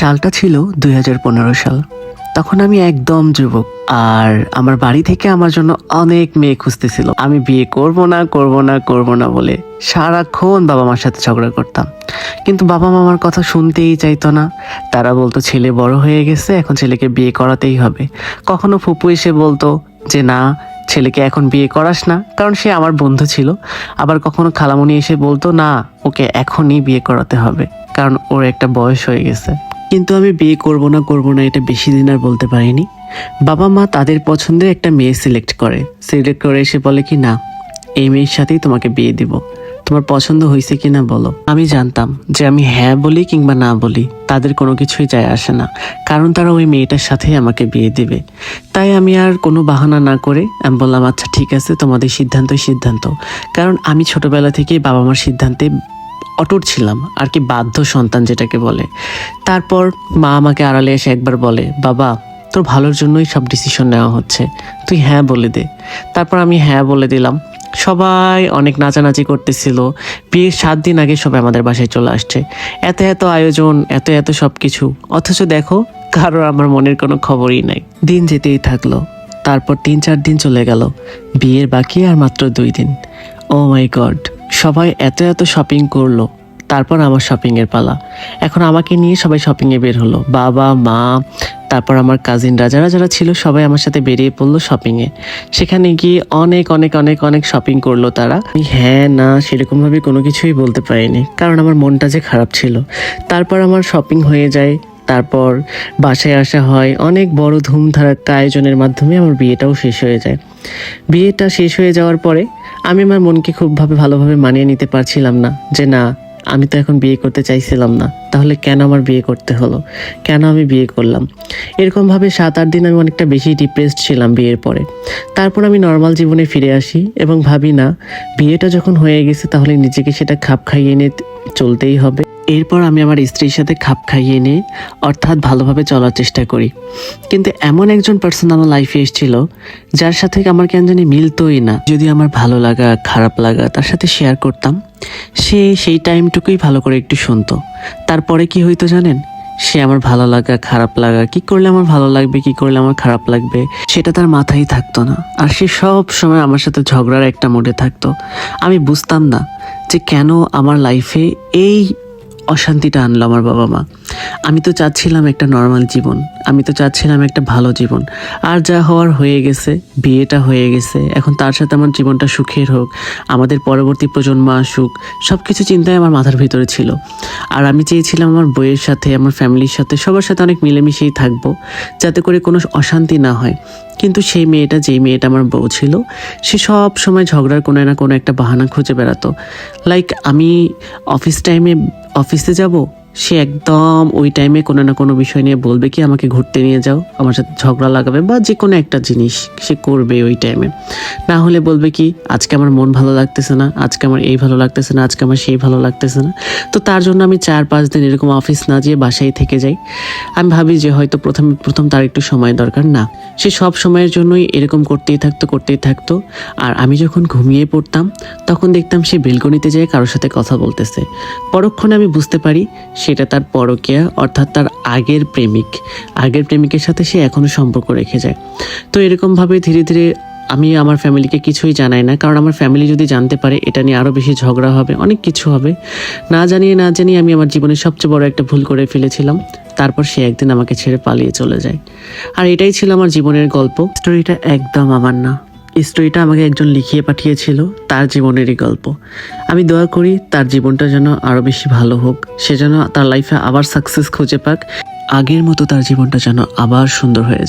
সালটা ছিল দুই হাজার পনেরো সাল। তখন আমি একদম যুবক আর আমার বাড়ি থেকে আমার জন্য অনেক মেয়ে খুঁজতেছিল। আমি বিয়ে করব না করব না করব না বলে সারাক্ষণ বাবা মার সাথে ঝগড়া করতাম। কিন্তু বাবা মামার কথা শুনতেই চাইতো না। তারা বলতো, ছেলে বড় হয়ে গেছে, এখন ছেলেকে বিয়ে করাতেই হবে। কখনো ফুপু এসে বলতো যে, না, ছেলেকে এখন বিয়ে করাস না। কারণ সে আমার বন্ধু ছিল। আবার কখনো খালামণি এসে বলতো, না, ওকে এখনই বিয়ে করাতে হবে, কারণ ওর একটা বয়স হয়ে গেছে। কিন্তু আমি বিয়ে করব না করব না এটা বেশি দিন আর বলতে পারিনি। বাবা মা তাদের পছন্দের একটা মেয়ে সিলেক্ট করে। সিলেক্ট করে এসে বলে কি, না, এই মেয়ের সাথেই তোমাকে বিয়ে দিব। তোমার পছন্দ হয়েছে কি না বলো? আমি জানতাম যে আমি হ্যাঁ বলি কিংবা না বলি, তাদের কোনো কিছুই যায় আসে না, কারণ তারা ওই মেয়েটার সাথেই আমাকে বিয়ে দিবে। তাই আমি আর কোনো বাহানা না করে আমি বললাম আচ্ছা ঠিক আছে, তোমাদের সিদ্ধান্তই সিদ্ধান্ত। কারণ আমি ছোটবেলা থেকেই বাবা মার সিদ্ধান্তে অটুট ছিলাম, আর কি বাধ্য সন্তান যেটাকে বলে। তারপর মা আমাকে আড়ালে এসে একবার বলে, বাবা, তোর ভালোর জন্যই সব ডিসিশন নেওয়া হচ্ছে। তুই হ্যাঁ বলে দে। তারপর আমি হ্যাঁ বলে দিলাম। সবাই অনেক নাচানাচি করতেছিল। বিয়ের সাত দিন আগে সবাই আমাদের বাসায় চলে আসছে। এত এত আয়োজন, এত এত সব কিছু অথচ দেখো কারোর আমার মনের কোনো খবরই নাই। দিন যেতেই থাকল। তারপর তিন চার দিন চলে গেল। বিয়ের বাকি আর মাত্র দুই দিন। ও মাই গড সবাই এত এত শপিং করল। তারপর আমার শপিং এর পালা। এখন আমাকে নিয়ে সবাই শপিং এ বের হলো। বাবা, মা, তারপর আমার কাজিনরা যারা যারা ছিল, সবাই আমার সাথে বেরিয়ে পড়ল শপিং এ সেখানে গিয়ে অনেক অনেক অনেক অনেক শপিং করল তারা। আমি হ্যাঁ না সেরকম ভাবে কোনো কিছুই বলতে পারিনি। কারণ আমার মনটা যে খারাপ ছিল। তারপর আমার শপিং হয়ে যায়। তারপর বাসায় আসা হয়। অনেক বড় ধুমধারাক্কা আয়োজনের মাধ্যমে আমার বিয়েটাও শেষ হয়ে যায়। বিয়েটা শেষ হয়ে যাওয়ার পরে আমি আমার মনকে খুবভাবে, ভালোভাবে মানিয়ে নিতে পারছিলাম না যে, না আমি তো এখন বিয়ে করতে চাইছিলাম না। তাহলে কেন আমার বিয়ে করতে হলো? কেন আমি বিয়ে করলাম? এরকমভাবে সাত আট দিন আমি অনেকটা বেশি ডিপ্রেসড ছিলাম বিয়ের পরে। তারপর আমি নর্মাল জীবনে ফিরে আসি এবং ভাবি, না, বিয়েটা যখন হয়ে গেছে তাহলে নিজেকে সেটা খাপ খাইয়ে নিয়ে চলতেই হবে। এরপর আমি আমার স্ত্রীর সাথে খাপ খাইয়ে নিয়ে, অর্থাৎ ভালোভাবে চলার চেষ্টা করি। কিন্তু এমন একজন পার্সন আমার লাইফে এসেছিল, যার সাথে আমার কেন জানি মিলতোই না। যদি আমার ভালো লাগা, খারাপ লাগা তার সাথে শেয়ার করতাম, সে সেই টাইমটুকুই ভালো করে একটু শুনতো। তারপরে কি হইতো জানেন? সে আমার ভালো লাগা, খারাপ লাগা, কি করলে আমার ভালো লাগবে, কি করলে আমার খারাপ লাগবে, সেটা তার মাথায় থাকতো না। আর সে সব সময় আমার সাথে ঝগড়ার একটা মোডে থাকতো। আমি বুঝতাম না যে কেন আমার লাইফে এই অশান্তিটা আনলো আমার বাবা মা। আমি তো চাচ্ছিলাম একটা নর্মাল জীবন। আমি তো চাচ্ছিলাম একটা ভালো জীবন। আর যা হওয়ার হয়ে গেছে, বিয়েটা হয়ে গেছে, এখন তার সাথে আমার জীবনটা সুখের হোক, আমাদের পরবর্তী প্রজন্ম আসুক সব কিছু চিন্তায় আমার মাথার ভিতরে ছিল। আর আমি চেয়েছিলাম আমার বইয়ের সাথে, আমার ফ্যামিলির সাথে, সবার সাথে অনেক মিলেমিশেই থাকব, যাতে করে কোনো অশান্তি না হয়। কিন্তু সেই মেয়েটা, যেই মেয়েটা আমার বউ ছিল, সে সব সময় ঝগড়ার কোনো না কোনো একটা বাহানা খুঁজে বেড়াতো। লাইক আমি অফিস টাইমে অফিসে যাব? সে একদম ওই টাইমে কোনো না কোনো বিষয় নিয়ে বলবে কি, আমাকে ঘুরতে নিয়ে যাও, আমার সাথে ঝগড়া লাগাবে বা যে কোনো একটা জিনিস সে করবে ওই টাইমে না হলে বলবে কি, আজকে আমার মন ভালো লাগতেছে না, আজকে আমার এই ভালো লাগতেছে না, আজকে আমার সেই ভালো লাগতেছে না। তো তার জন্য আমি চার পাঁচ দিন এরকম অফিস না যেয়ে বাসায় থেকে যাই। আমি ভাবি যে হয়তো প্রথম প্রথম তার একটু সময় দরকার। না, সে সব সময়ের জন্যই এরকম করতেই থাকতো করতেই থাকতো। আর আমি যখন ঘুমিয়ে পড়তাম, তখন দেখতাম সে বেলকনিতে যেয়ে কারোর সাথে কথা বলতেছে। পরক্ষণে আমি বুঝতে পারি সেটা তার পরকিয়া, অর্থাৎ তার আগের প্রেমিক। আগের প্রেমিকের সাথে সে এখনও সম্পর্ক রেখে যায়। তো এরকমভাবে ধীরে ধীরে আমি আমার ফ্যামিলিকে কিছুই জানাই না, কারণ আমার ফ্যামিলি যদি জানতে পারে, এটা নিয়ে আরও বেশি ঝগড়া হবে, অনেক কিছু হবে। না জানিয়ে না জানিয়ে আমি আমার জীবনের সবচেয়ে বড় একটা ভুল করে ফেলেছিলাম। তারপর সে একদিন আমাকে ছেড়ে পালিয়ে চলে যায়। আর এটাই ছিল আমার জীবনের গল্প। স্টোরিটা একদম আমার না। স্টোরিটা আমাকে একজন লিখিয়ে পাঠিয়েছিল তার জীবনেরই গল্প। আমি দোয়া করি তার জীবনটা যেন আরও বেশি ভালো হোক। সে যেন তার লাইফে আবার সাকসেস খুঁজে পাক। আগের মতো তার জীবনটা যেন আবার সুন্দর হয়ে